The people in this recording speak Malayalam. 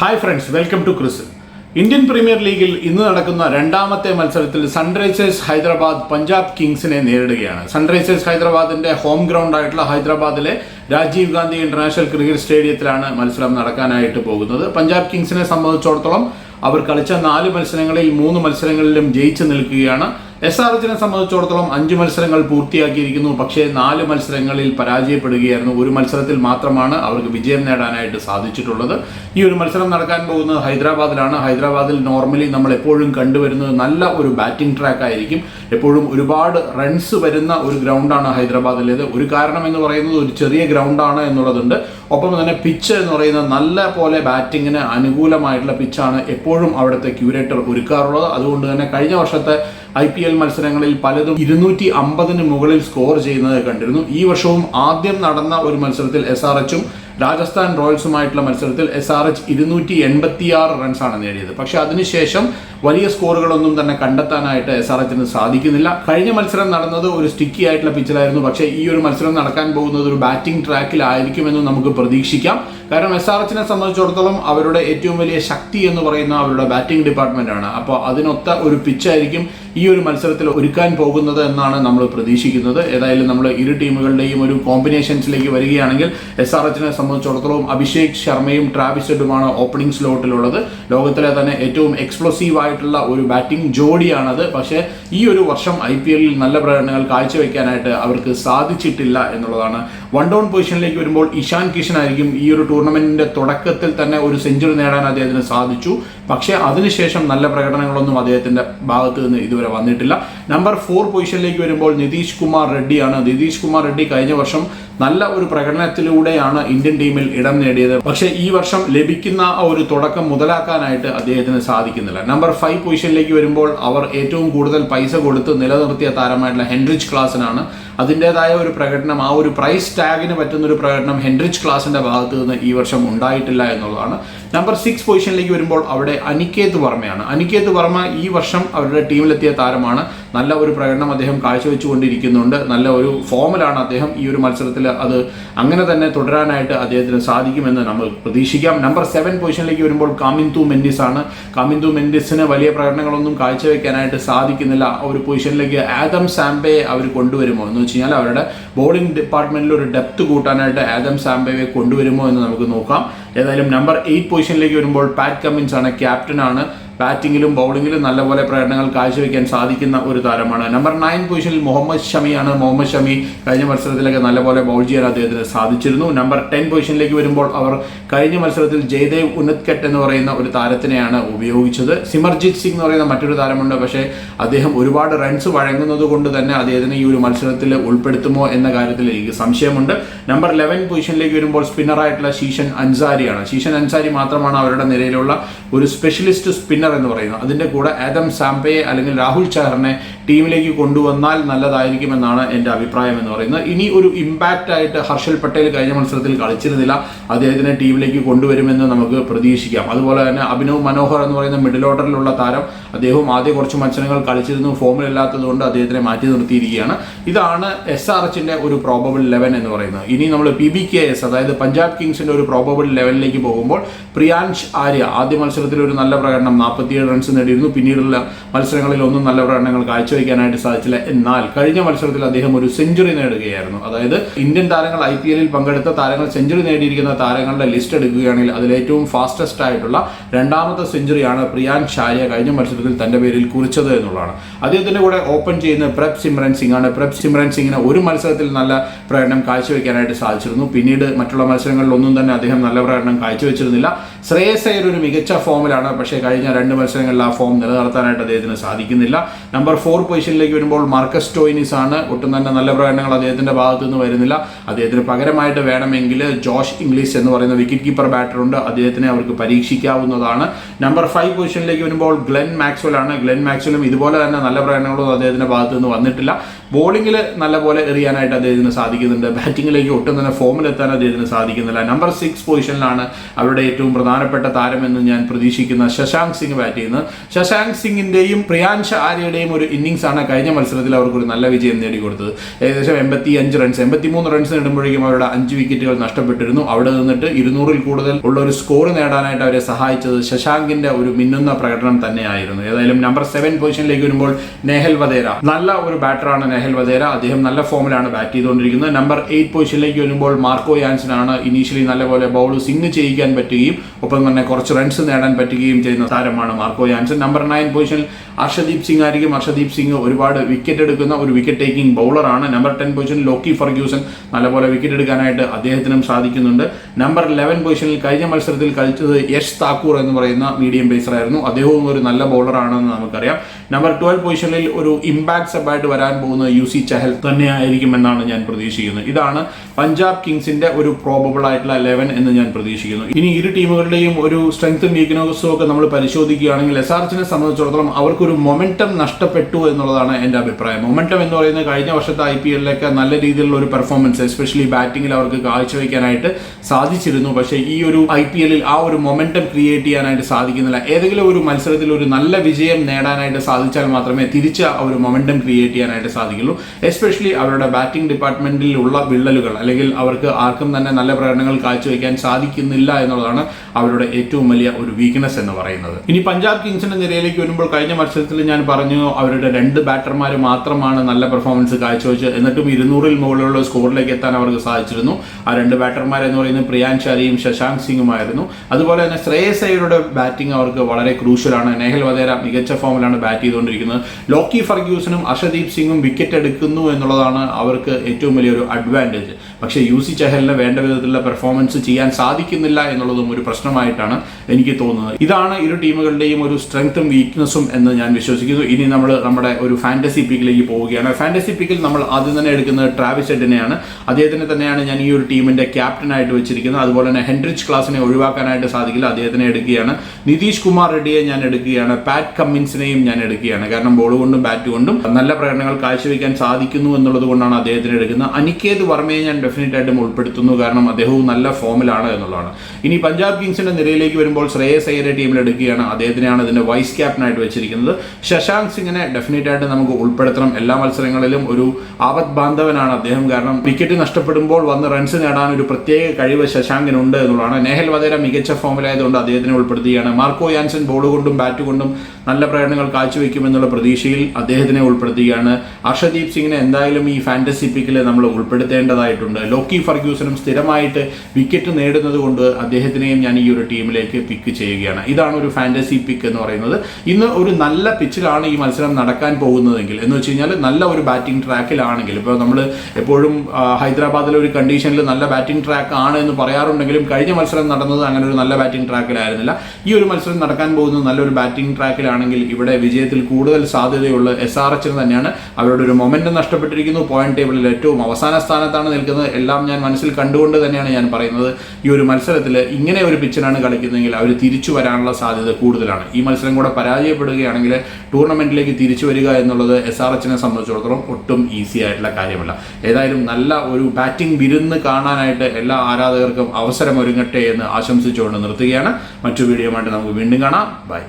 Hi friends welcome to Chris Indian premier ലീഗിൽ ഇന്ന് നടക്കുന്ന രണ്ടാമത്തെ മത്സരത്തിൽ സൺറൈസേഴ്സ് ഹൈദരാബാദ് പഞ്ചാബ് കിങ്സിനെ നേരിടുകയാണ്. സൺറൈസേഴ്സ് ഹൈദരാബാദിന്റെ ഹോം ഗ്രൗണ്ട് ആയിട്ടുള്ള ഹൈദരാബാദിലെ രാജീവ് ഗാന്ധി ഇന്റർനാഷണൽ ക്രിക്കറ്റ് സ്റ്റേഡിയത്തിലാണ് മത്സരം നടക്കാനായിട്ട് പോകുന്നത്. പഞ്ചാബ് കിങ്സിനെ സംബന്ധിച്ചിടത്തോളം അവർ കളിച്ച നാല് മത്സരങ്ങളിൽ മൂന്ന് മത്സരങ്ങളിലും ജയിച്ചു നിൽക്കുകയാണ്. എസ് ആർ എച്ചിനെ സംബന്ധിച്ചിടത്തോളം അഞ്ച് മത്സരങ്ങൾ പൂർത്തിയാക്കിയിരിക്കുന്നു. പക്ഷേ നാല് മത്സരങ്ങളിൽ പരാജയപ്പെടുകയായിരുന്നു. ഒരു മത്സരത്തിൽ മാത്രമാണ് അവർക്ക് വിജയം നേടാനായിട്ട് സാധിച്ചിട്ടുള്ളത്. ഈ ഒരു മത്സരം നടക്കാൻ പോകുന്നത് ഹൈദരാബാദിലാണ്. ഹൈദരാബാദിൽ നോർമലി നമ്മൾ എപ്പോഴും കണ്ടുവരുന്നത് നല്ല ഒരു ബാറ്റിംഗ് ട്രാക്ക് ആയിരിക്കും. എപ്പോഴും ഒരുപാട് റൺസ് വരുന്ന ഒരു ഗ്രൗണ്ടാണ് ഹൈദരാബാദിലേത്. ഒരു കാരണം എന്ന് പറയുന്നത് ഒരു ചെറിയ ഗ്രൗണ്ടാണ് എന്നുള്ളതുണ്ട്. ഒപ്പം തന്നെ പിച്ച് എന്ന് പറയുന്നത് നല്ല പോലെ ബാറ്റിങ്ങിന് അനുകൂലമായിട്ടുള്ള പിച്ചാണ് എപ്പോഴും അവിടുത്തെ ക്യൂരേറ്റർ ഒരുക്കാറുള്ളത്. അതുകൊണ്ട് തന്നെ കഴിഞ്ഞ വർഷത്തെ ഐ പി എൽ മത്സരങ്ങളിൽ പലതും ഇരുന്നൂറ്റി അമ്പതിന് മുകളിൽ സ്കോർ ചെയ്യുന്നത് കണ്ടിരുന്നു. ഈ വർഷവും ആദ്യം നടന്ന ഒരു മത്സരത്തിൽ എസ് ആർ എച്ചും രാജസ്ഥാൻ റോയൽസുമായിട്ടുള്ള മത്സരത്തിൽ എസ് ആർ എച്ച് ഇരുന്നൂറ്റി എൺപത്തിയാറ് റൺസാണ് നേടിയത്. പക്ഷെ അതിനുശേഷം വലിയ സ്കോറുകളൊന്നും തന്നെ കണ്ടെത്താനായിട്ട് എസ് ആർ എച്ചിന് സാധിക്കുന്നില്ല. കഴിഞ്ഞ മത്സരം നടന്നത് ഒരു സ്റ്റിക്കി ആയിട്ടുള്ള പിച്ചിലായിരുന്നു പക്ഷേ ഈ ഒരു മത്സരം നടക്കാൻ പോകുന്നത് ഒരു ബാറ്റിംഗ് ട്രാക്കിലായിരിക്കുമെന്ന് നമുക്ക് പ്രതീക്ഷിക്കാം. കാരണം എസ് ആർ എച്ചിനെ സംബന്ധിച്ചിടത്തോളം അവരുടെ ഏറ്റവും വലിയ ശക്തി എന്ന് പറയുന്ന അവരുടെ ബാറ്റിംഗ് ഡിപ്പാർട്ട്മെന്റ് ആണ്. അപ്പോൾ അതിനൊത്ത ഒരു പിച്ചായിരിക്കും ഈ ഒരു മത്സരത്തിൽ ഒരുക്കാൻ പോകുന്നത് എന്നാണ് നമ്മൾ പ്രതീക്ഷിക്കുന്നത്. ഏതായാലും നമ്മൾ ഇരു ടീമുകളുടെയും ഒരു കോമ്പിനേഷൻസിലേക്ക് വരികയാണെങ്കിൽ എസ് ആർ എച്ചിനെ സംബന്ധിച്ചിടത്തോളം അഭിഷേക് ശർമ്മയും ട്രാവിസ് ഹെഡുമാണ് ഓപ്പണിംഗ് സ്ലോട്ടിലുള്ളത് ലോകത്തിലെ തന്നെ ഏറ്റവും എക്സ്പ്ലോസീവ് ആയിട്ടുള്ള ഒരു ബാറ്റിംഗ് ജോഡിയാണത്. പക്ഷേ ഈ ഒരു വർഷം ഐ പി എല്ലിൽ നല്ല പ്രകടനങ്ങൾ കാഴ്ചവെക്കാനായിട്ട് അവർക്ക് സാധിച്ചിട്ടില്ല എന്നുള്ളതാണ് വൺ ഡൗൺ പൊസിഷനിലേക്ക് വരുമ്പോൾ ഇഷാൻ കിഷൻ ആയിരിക്കും ഈ ഒരു ടൂർണമെന്റിന്റെ തുടക്കത്തിൽ തന്നെ ഒരു സെഞ്ചുറി നേടാൻ അദ്ദേഹത്തിന് സാധിച്ചു. പക്ഷേ അതിനുശേഷം നല്ല പ്രകടനങ്ങളൊന്നും അദ്ദേഹത്തിന്റെ ഭാഗത്ത് നിന്ന് ഇതുവരെ വന്നിട്ടില്ല. നമ്പർ ഫോർ പൊസിഷനിലേക്ക് വരുമ്പോൾ നിതീഷ് കുമാർ റെഡ്ഡിയാണ്. നിതീഷ് കുമാർ റെഡ്ഡി കഴിഞ്ഞ വർഷം നല്ല ഒരു പ്രകടനത്തിലൂടെയാണ് ഇന്ത്യൻ ടീമിൽ ഇടം നേടിയത്. പക്ഷേ ഈ വർഷം ലഭിക്കുന്ന ആ ഒരു തുടക്കം മുതലാക്കാനായിട്ട് അദ്ദേഹത്തിന് സാധിക്കുന്നില്ല. നമ്പർ ഫൈവ് പൊസിഷനിലേക്ക് വരുമ്പോൾ അവർ ഏറ്റവും കൂടുതൽ പൈസ കൊടുത്ത് നിലനിർത്തിയ താരമായിട്ടുള്ള ഹെൻറിച്ച് ക്ലാസിനാണ്. അതിന്റെതായ ഒരു പ്രകടനം ആ ഒരു പ്രൈസ് ടാഗിന് പറ്റുന്ന ഒരു പ്രകടനം ഹെൻറിച്ച് ക്ലാസിന്റെ ഭാഗത്ത് നിന്ന് ഈ വർഷം ഉണ്ടായിട്ടില്ല എന്നുള്ളതാണ്. നമ്പർ സിക്സ് പൊസിഷനിലേക്ക് വരുമ്പോൾ അവിടെ അനിക്കേത് വർമ്മയാണ്. അനിക്കേത് വർമ്മ ഈ വർഷം അവരുടെ ടീമിലെത്തിയ താരമാണ് നല്ല ഒരു പ്രകടനം അദ്ദേഹം കാഴ്ചവെച്ചുകൊണ്ടിരിക്കുന്നുണ്ട്. നല്ല ഒരു ഫോമിലാണ് അദ്ദേഹം ഈ ഒരു മത്സരത്തിൽ അത് അങ്ങനെ തന്നെ തുടരാനായിട്ട് അദ്ദേഹത്തിന് സാധിക്കുമെന്ന് നമ്മൾ പ്രതീക്ഷിക്കാം. നമ്പർ സെവൻ പൊസിഷനിലേക്ക് വരുമ്പോൾ കാമിന്തു മെൻഡിസ് ആണ്. കാമിന്തു മെൻഡിസിന് വലിയ പ്രകടനങ്ങളൊന്നും കാഴ്ചവെക്കാനായിട്ട് സാധിക്കുന്നില്ല. ആ ഒരു പൊസിഷനിലേക്ക് ആദം സാംബയെ അവർ കൊണ്ടുവരുമോ എന്ന് വെച്ച് കഴിഞ്ഞാൽ അവരുടെ ബോളിംഗ് ഡിപ്പാർട്ട്മെന്റിൽ ഒരു ഡെപ്ത് കൂട്ടാനായിട്ട് ആദം സാംബയെ കൊണ്ടുവരുമോ എന്ന് നമുക്ക് നോക്കാം. ഏതായാലും നമ്പർ എയ്റ്റ് പൊസിഷനിലേക്ക് വരുമ്പോൾ പാറ്റ് കമ്മിൻസ് ആണ് ക്യാപ്റ്റനാണ് ബാറ്റിങ്ങിലും ബൗളിങ്ങിലും നല്ലപോലെ പ്രകടനങ്ങൾ കാഴ്ചവെക്കാൻ സാധിക്കുന്ന ഒരു താരമാണ്. നമ്പർ നയൻ പൊസിഷനിൽ മുഹമ്മദ് ഷമിയാണ്. മുഹമ്മദ് ഷമി കഴിഞ്ഞ മത്സരത്തിലൊക്കെ നല്ലപോലെ ബൗൾ ചെയ്യാൻ അദ്ദേഹത്തിന് സാധിച്ചിരുന്നു. നമ്പർ ടെൻ പൊസിഷനിലേക്ക് വരുമ്പോൾ അവർ കഴിഞ്ഞ മത്സരത്തിൽ ജയ്ദേവ് ഉന്നത്കെട്ട് എന്ന് പറയുന്ന ഒരു താരത്തിനെയാണ് ഉപയോഗിച്ചത്. സിമർജിത് സിംഗ് എന്ന് പറയുന്ന മറ്റൊരു താരമുണ്ട്. പക്ഷേ അദ്ദേഹം ഒരുപാട് റൺസ് വഴങ്ങുന്നത് കൊണ്ട് തന്നെ അദ്ദേഹത്തിന് ഈ ഒരു മത്സരത്തിൽ ഉൾപ്പെടുത്തുമോ എന്ന കാര്യത്തിൽ എനിക്ക് സംശയമുണ്ട്. നമ്പർ ലെവൻ പൊസിഷനിലേക്ക് വരുമ്പോൾ സ്പിന്നറായിട്ടുള്ള ശീഷൻ അൻസാരിയാണ്. ശീഷൻ അൻസാരി മാത്രമാണ് അവരുടെ നിലയിലുള്ള ഒരു സ്പെഷ്യലിസ്റ്റ് സ്പിന്നർ എന്ന് പറയുന്നു. അതിന്റെ കൂടെ ആദം സാംപയെ അല്ലെങ്കിൽ രാഹുൽ ചഹറിനെ ടീമിലേക്ക് കൊണ്ടുവന്നാൽ നല്ലതായിരിക്കുമെന്നാണ് എന്റെ അഭിപ്രായം എന്ന് പറയുന്നത്. ഇനി ഒരു ഇമ്പാക്റ്റ് ആയിട്ട് ഹർഷൽ പട്ടേൽ കഴിഞ്ഞ മത്സരത്തിൽ കളിച്ചിരുന്നില്ല. അദ്ദേഹത്തിനെ ടീമിലേക്ക് കൊണ്ടുവരുമെന്ന് നമുക്ക് പ്രതീക്ഷിക്കാം. അതുപോലെ തന്നെ അഭിനവ് മനോഹർ എന്ന് പറയുന്ന മിഡിൽ ഓർഡറിലുള്ള താരം അദ്ദേഹവും ആദ്യ കുറച്ച് മത്സരങ്ങൾ കളിച്ചിരുന്നു. ഫോമിലില്ലാത്തത് കൊണ്ട് അദ്ദേഹത്തിനെ മാറ്റി നിർത്തിയിരിക്കുകയാണ്. ഇതാണ് എസ് ആർ എച്ചിന്റെ ഒരു പ്രോബബിൾ ലെവൻ എന്ന് പറയുന്നത്. ഇനി നമ്മൾ പി ബി കെ എസ് അതായത് പഞ്ചാബ് കിങ്സിന്റെ ഒരു പ്രോബബിൾ ലെവലിലേക്ക് പോകുമ്പോൾ പ്രിയാൻഷ് ആര്യ ആദ്യ മത്സരത്തിൽ ഒരു നല്ല പ്രകടനം നാൽപ്പത്തിയേഴ് റൺസ് നേടിയിരുന്നു. പിന്നീടുള്ള മത്സരങ്ങളിൽ ഒന്നും നല്ല പ്രകടനങ്ങൾ കാഴ്ചവെക്കാനായിട്ട് സാധിച്ചില്ല. എന്നാൽ കഴിഞ്ഞ മത്സരത്തിൽ അദ്ദേഹം ഒരു സെഞ്ചുറി നേടുകയായിരുന്നു. അതായത് ഇന്ത്യൻ താരങ്ങൾ ഐ പി എല്ലിൽ പങ്കെടുത്ത താരങ്ങൾ സെഞ്ചുറി നേടിയിരിക്കുന്ന താരങ്ങളുടെ ലിസ്റ്റ് എടുക്കുകയാണെങ്കിൽ അതിൽ ഏറ്റവും ഫാസ്റ്റസ്റ്റ് ആയിട്ടുള്ള രണ്ടാമത്തെ സെഞ്ചുറിയാണ് പ്രിയാൻ ഷാരിയ കഴിഞ്ഞ മത്സരത്തിൽ തന്റെ പേരിൽ കുറിച്ചത് എന്നുള്ളതാണ്. അദ്ദേഹത്തിന്റെ കൂടെ ഓപ്പൺ ചെയ്യുന്ന പ്രബ് സിമ്രൻ സിംഗ് ആണ്. പ്രബ് സിമ്രൻ സിംഗിന് ഒരു മത്സരത്തിൽ നല്ല പ്രകടനം കാഴ്ചവെക്കാനായിട്ട് സാധിച്ചിരുന്നു. പിന്നീട് മറ്റുള്ള മത്സരങ്ങളിലൊന്നും തന്നെ അദ്ദേഹം നല്ല പ്രകടനം കാഴ്ചവെച്ചിരുന്നില്ല. ശ്രേയസ് ഒരു മികച്ച ഫോമിലാണ് പക്ഷേ കഴിഞ്ഞ രണ്ട് മത്സരങ്ങളിൽ ആ ഫോം നിലനിർത്താനായിട്ട് അദ്ദേഹത്തിന് സാധിക്കുന്നില്ല. നമ്പർ ഫോർ പൊസിഷനിലേക്ക് വരുമ്പോൾ മാർക്കസ് ടോയിനിസ് ആണ്. ഒട്ടും തന്നെ നല്ല പ്രകടനങ്ങൾ അദ്ദേഹത്തിന്റെ ഭാഗത്തു നിന്ന് വരുന്നില്ല. അദ്ദേഹത്തിന് പകരമായിട്ട് വേണമെങ്കിൽ ജോഷ് ഇംഗ്ലീഷ് എന്ന് പറയുന്ന വിക്കറ്റ് കീപ്പർ ബാറ്റർ ഉണ്ട്. അദ്ദേഹത്തിനെ അവർക്ക് പരീക്ഷിക്കാവുന്നതാണ്. നമ്പർ ഫൈവ് പൊസിഷനിലേക്ക് വരുമ്പോൾ ഗ്ലെൻ മാക്സ്വൽ ആണ്. ഗ്ലെൻ മാക്സ്വലും ഇതുപോലെ തന്നെ നല്ല പ്രകടനങ്ങളൊന്നും അദ്ദേഹത്തിന്റെ ഭാഗത്തു നിന്ന് വന്നിട്ടില്ല. ബോളിംഗിൽ നല്ലപോലെ എറിയാനായിട്ട് അദ്ദേഹത്തിന് സാധിക്കുന്നുണ്ട്. ബാറ്റിംഗിലേക്ക് ഒട്ടും തന്നെ ഫോമിലെത്താൻ അദ്ദേഹത്തിന് സാധിക്കുന്നില്ല. നമ്പർ സിക്സ് പൊസിഷനിലാണ് അവരുടെ ഏറ്റവും പ്രധാനപ്പെട്ട താരമെന്ന് ഞാൻ പ്രതീക്ഷിക്കുന്ന ശശാങ്ക് സിംഗ് ബാറ്റ് ചെയ്യുന്നത്. ശശാങ്ക് സിംഗിന്റെയും പ്രിയാൻഷ് ആര്യയുടെയും ഒരു ഇന്നിംഗ്സ് കിങ്സ് ആണ് കഴിഞ്ഞ മത്സരത്തിൽ അവർക്ക് ഒരു നല്ല വിജയം നേടിക്കൊടുത്തത്. ഏകദേശം എൺപത്തി അഞ്ച് റൺസ് എൺപത്തി മൂന്ന് റൺസ് നേടുമ്പോഴേക്കും അവരുടെ അഞ്ച് വിക്കറ്റുകൾ നഷ്ടപ്പെട്ടിരുന്നു. അവിടെ നിന്നിട്ട് ഇരുന്നൂറിൽ കൂടുതൽ ഉള്ള ഒരു സ്കോർ നേടാനായിട്ട് അവരെ സഹായിച്ചത് ശശാങ്കിന്റെ ഒരു മിന്നുന്ന പ്രകടനം തന്നെയായിരുന്നു. ഏതായാലും നമ്പർ സെവൻ പൊസിഷനിലേക്ക് വരുമ്പോൾ നെഹൽ വധേര. നല്ല ഒരു ബാറ്ററാണ് നെഹൽ വധേര. അദ്ദേഹം നല്ല ഫോമിലാണ് ബാറ്റ് ചെയ്തുകൊണ്ടിരിക്കുന്നത്. നമ്പർ എയ്റ്റ് പൊസിഷനിലേക്ക് വരുമ്പോൾ മാർക്കോ യാൻസൺ ആണ് ഇനീഷ്യലി നല്ലപോലെ ബൗൾ സിംഗ് ചെയ്യിക്കാൻ പറ്റുകയും ഒപ്പം തന്നെ കുറച്ച് റൺസ് നേടാൻ പറ്റുകയും ചെയ്യുന്ന താരമാണ് മാർക്കോ യാൻസൺ. നമ്പർ നയൻ പൊസിഷനിൽ അർഷദീപ് സിംഗ് ആയിരിക്കും. അർഷദീപ് സിംഗ് ഒരുപാട് വിക്കറ്റ് എടുക്കുന്ന ഒരു വിക്കറ്റ് ടേക്കിംഗ് ബൗളറാണ് നമ്പർ ടെൻ പൊസിഷനിൽ ലോക്കി ഫർഗ്യൂസൺ നല്ലപോലെ വിക്കറ്റ് എടുക്കാനായിട്ട് അദ്ദേഹത്തിനും സാധിക്കുന്നുണ്ട്. നമ്പർ ലെവൻ പൊസിഷനിൽ കഴിഞ്ഞ മത്സരത്തിൽ കളിച്ചത് യശ് താക്കൂർ എന്ന് പറയുന്ന മീഡിയം പേസറായിരുന്നു അദ്ദേഹവും ഒരു നല്ല ബൗളറാണെന്ന് നമുക്കറിയാം. നമ്പർ ട്വൽവ് പൊസിഷനിൽ ഒരു ഇമ്പാക്ട് സബായിട്ട് വരാൻ പോകുന്ന യു സി ചഹൽ തന്നെയായിരിക്കും എന്നാണ് ഞാൻ പ്രതീക്ഷിക്കുന്നത്. ഇതാണ് പഞ്ചാബ് കിങ്സിന്റെ ഒരു പ്രോബബിൾ ആയിട്ടുള്ള ലെവൻ എന്ന് ഞാൻ പ്രതീക്ഷിക്കുന്നു. ഇനി ഇരു ടീമുകളുടെയും ഒരു സ്ട്രെങ്ത്തും വീക്ക്നെസ്സും ഒക്കെ നമ്മൾ പരിശോധിക്കുകയാണെങ്കിൽ എസ് ആർ എച്ചിനെ സംബന്ധിച്ചിടത്തോളം അവർക്കൊരു മൊമെന്റം നഷ്ടപ്പെട്ടു എന്നുള്ളതാണ് എന്റെ അഭിപ്രായം. മൊമെന്റം എന്ന് പറയുന്നത് കഴിഞ്ഞ വർഷത്തെ ഐ പി എല്ലിലൊക്കെ നല്ല രീതിയിലുള്ള ഒരു പെർഫോമൻസ് എസ്പെഷ്യലി ബാറ്റിംഗിൽ അവർക്ക് കാഴ്ചവെക്കാനായിട്ട് സാധിച്ചിരുന്നു. പക്ഷേ ഈ ഒരു ഐ പി എല്ലിൽ ആ ഒരു മൊമെന്റം ക്രിയേറ്റ് ചെയ്യാനായിട്ട് സാധിക്കുന്നില്ല. ഏതെങ്കിലും ഒരു മത്സരത്തിൽ ഒരു നല്ല വിജയം നേടാനായിട്ട് സാധിച്ചാൽ മാത്രമേ തിരിച്ച് ആ ഒരു മൊമെന്റം ക്രിയേറ്റ് ചെയ്യാനായിട്ട് സാധിക്കുള്ളൂ. എസ്പെഷ്യലി അവരുടെ ബാറ്റിംഗ് ഡിപ്പാർട്ട്മെന്റിലുള്ള വിള്ളലുകൾ അല്ലെങ്കിൽ അവർക്ക് ആർക്കും തന്നെ നല്ല പ്രകടനങ്ങൾ കാഴ്ചവെക്കാൻ സാധിക്കുന്നില്ല എന്നുള്ളതാണ് അവരുടെ ഏറ്റവും വലിയ ഒരു വീക്ക്നെസ് എന്ന് പറയുന്നത്. ഇനി പഞ്ചാബ് കിങ്സിന്റെ നിരയിലേക്ക് വരുമ്പോൾ കഴിഞ്ഞ മത്സരത്തിൽ ഞാൻ പറഞ്ഞു അവരുടെ രണ്ട് ബാറ്റർമാർ മാത്രമാണ് നല്ല പെർഫോമൻസ് കാഴ്ചവെച്ച് എന്നിട്ടും ഇരുന്നൂറിൽ മുകളിലുള്ള സ്കോറിലേക്ക് എത്താൻ അവർക്ക് സാധിച്ചിരുന്നു. ആ രണ്ട് ബാറ്റർമാർ എന്ന് പറയുന്നത് പ്രിയാൻ ഷാരിയും ശശാങ്ക് സിംഗുമായിരുന്നു. അതുപോലെ തന്നെ ശ്രേയസ് അയ്യരുടെ ബാറ്റിംഗ് അവർക്ക് വളരെ ക്രൂഷ്യലാണ് നെഹൽ വധേര മികച്ച ഫോമിലാണ് ബാറ്റ് ചെയ്തുകൊണ്ടിരിക്കുന്നത്. ലോക്കി ഫർഗ്യൂസനും അഷദീപ് സിംഗും വിക്കറ്റ് എടുക്കുന്നു എന്നുള്ളതാണ് അവർക്ക് ഏറ്റവും വലിയൊരു അഡ്വാന്റേജ് പക്ഷേ യു സി ചഹലിന് വേണ്ട വിധത്തിലുള്ള പെർഫോമൻസ് ചെയ്യാൻ സാധിക്കുന്നില്ല എന്നുള്ളതും ഒരു പ്രശ്നമായിട്ടാണ് എനിക്ക് തോന്നുന്നത്. ഇതാണ് ഇരു ടീമുകളുടെയും ഒരു സ്ട്രെങ്ത്തും വീക്ക്നെസ്സും എന്ന് ഞാൻ വിശ്വസിക്കുന്നു. ഇനി നമ്മൾ നമ്മുടെ ഒരു ഫാന്റസി പിക്കിലേക്ക് പോവുകയാണ്. ഫാന്റസി പിക്കിൽ നമ്മൾ ആദ്യം തന്നെ എടുക്കുന്നത് ട്രാവിസ് ഹെഡിനെയാണ് അദ്ദേഹത്തിനെ തന്നെയാണ് ഞാൻ ഈ ഒരു ടീമിന്റെ ക്യാപ്റ്റനായിട്ട് വെച്ചിരിക്കുന്നത്. അതുപോലെ തന്നെ ഹെൻറിച്ച് ക്ലാസിനെ ഒഴിവാക്കാനായിട്ട് സാധിക്കില്ല. അദ്ദേഹത്തിനെ എടുക്കുകയാണ്. നിതീഷ് കുമാർ റെഡ്ഡിയെ ഞാൻ എടുക്കുകയാണ്. പാറ്റ് കമ്മിൻസിനെയും ഞാൻ എടുക്കുകയാണ്. കാരണം ബോൾ കൊണ്ടും ബാറ്റ് കൊണ്ടും നല്ല പ്രകടനങ്ങൾ കാഴ്ചവെക്കാൻ സാധിക്കുന്നു എന്നുള്ളത് കൊണ്ടാണ് അദ്ദേഹത്തിനെ എടുക്കുന്നത്. അനിക്കേത് വർമ്മയെ ഞാൻ ഡെഫിനറ്റ് ആയിട്ടും ഉൾപ്പെടുത്തുന്നു. കാരണം അദ്ദേഹവും നല്ല ഫോമിലാണ് എന്നുള്ളതാണ്. ഇനി പഞ്ചാബ് കിങ്സിന്റെ നിരയിലേക്ക് വരുമ്പോൾ ശ്രേയസ് അയ്യരെ ടീമിൽ എടുക്കുകയാണ്. അദ്ദേഹത്തിനെയാണ് ഇതിന്റെ വൈസ് ക്യാപ്റ്റനായിട്ട് വെച്ചിരിക്കുന്നത്. ശശാങ്ക് സിംഗിനെ ഡെഫിനറ്റ് ആയിട്ട് നമുക്ക് ഉൾപ്പെടുത്തണം. എല്ലാ മത്സരങ്ങളിലും ഒരു ആപത് ബാന്ധവനാണ് അദ്ദേഹം. കാരണം വിക്കറ്റ് നഷ്ടപ്പെടുമ്പോൾ വന്ന് റൺസ് നേടാൻ ഒരു പ്രത്യേക കഴിവ് ശശാങ്കിനുണ്ട് എന്നുള്ളതാണ്. നെഹൽ വധേര മികച്ച ഫോമിലായതുകൊണ്ട് അദ്ദേഹത്തിനെ ഉൾപ്പെടുത്തുകയാണ്. മാർക്കോ യാൻസൺ ബോൾ കൊണ്ടും ബാറ്റ് കൊണ്ടും നല്ല പ്രകടനങ്ങൾ കാഴ്ചവെക്കുമെന്നുള്ള പ്രതീക്ഷയിൽ അദ്ദേഹത്തിനെ ഉൾപ്പെടുത്തുകയാണ്. അർഷദീപ് സിംഗിനെ എന്തായാലും ഈ ഫാന്റസി പിക്കിൽ നമ്മൾ ഉൾപ്പെടുത്തേണ്ടതായിട്ടുണ്ട്. ലോക്കി ഫർഗ്യൂസനും സ്ഥിരമായിട്ട് വിക്കറ്റ് നേടുന്നത് കൊണ്ട് അദ്ദേഹത്തിനെയും ഞാൻ ഈ ഒരു ടീമിലേക്ക് പിക്ക് ചെയ്യുകയാണ്. ഇതാണ് ഒരു ഫാന്റസി പിക്ക് എന്ന് പറയുന്നത്. ഇന്ന് ഒരു നല്ല പിച്ചിലാണ് ഈ മത്സരം നടക്കാൻ പോകുന്നതെങ്കിൽ എന്ന് വെച്ച് കഴിഞ്ഞാൽ നല്ല ഒരു ബാറ്റിംഗ് ട്രാക്കിലാണെങ്കിൽ ഇപ്പോൾ നമ്മൾ എപ്പോഴും ഹൈദരാബാദിലെ ഒരു കണ്ടീഷനിൽ നല്ല ബാറ്റിംഗ് ട്രാക്ക് ആണ് എന്ന് പറയാറുണ്ടെങ്കിലും കഴിഞ്ഞ മത്സരം നടന്നത് അങ്ങനെ ഒരു നല്ല ബാറ്റിംഗ് ട്രാക്കിലായിരുന്നില്ല ഈ ഒരു മത്സരം നടക്കാൻ പോകുന്നത് നല്ലൊരു ബാറ്റിംഗ് ട്രാക്കിലാണെങ്കിൽ ഇവിടെ വിജയത്തിൽ കൂടുതൽ സാധ്യതയുള്ള എസ് ആർ എച്ചിന് തന്നെയാണ്. അവരുടെ ഒരു മൊമെന്റം നഷ്ടപ്പെട്ടിരിക്കുന്നു. പോയിന്റ് ടേബിളിൽ ഏറ്റവും അവസാന സ്ഥാനത്താണ് നിൽക്കുന്നത്. എല്ലാം ഞാൻ മനസ്സിൽ കണ്ടുകൊണ്ട് തന്നെയാണ് ഞാൻ പറയുന്നത്. ഈ ഒരു മത്സരത്തിൽ ഇങ്ങനെ ഒരു പിച്ചിനാണ് കളിക്കുന്നതെങ്കിൽ അവർ തിരിച്ചു വരാനുള്ള സാധ്യത കൂടുതലാണ്. ഈ മത്സരം കൂടെ പരാജയപ്പെടുകയാണെങ്കിൽ ടൂർണമെന്റിലേക്ക് തിരിച്ചു വരിക എന്നുള്ളത് എസ് ആർ എച്ചിനെ സംബന്ധിച്ചിടത്തോളം ഒട്ടും ഈസി ആയിട്ടുള്ള കാര്യമല്ല. ഏതായാലും നല്ല ഒരു ബാറ്റിംഗ് വിരുന്ന് കാണാനായിട്ട് എല്ലാ ആരാധകർക്കും അവസരം ഒരുങ്ങട്ടെ എന്ന് ആശംസിച്ചുകൊണ്ട് നിർത്തുകയാണ്. മറ്റു വീഡിയോ നമുക്ക് വീണ്ടും കാണാം. ബൈ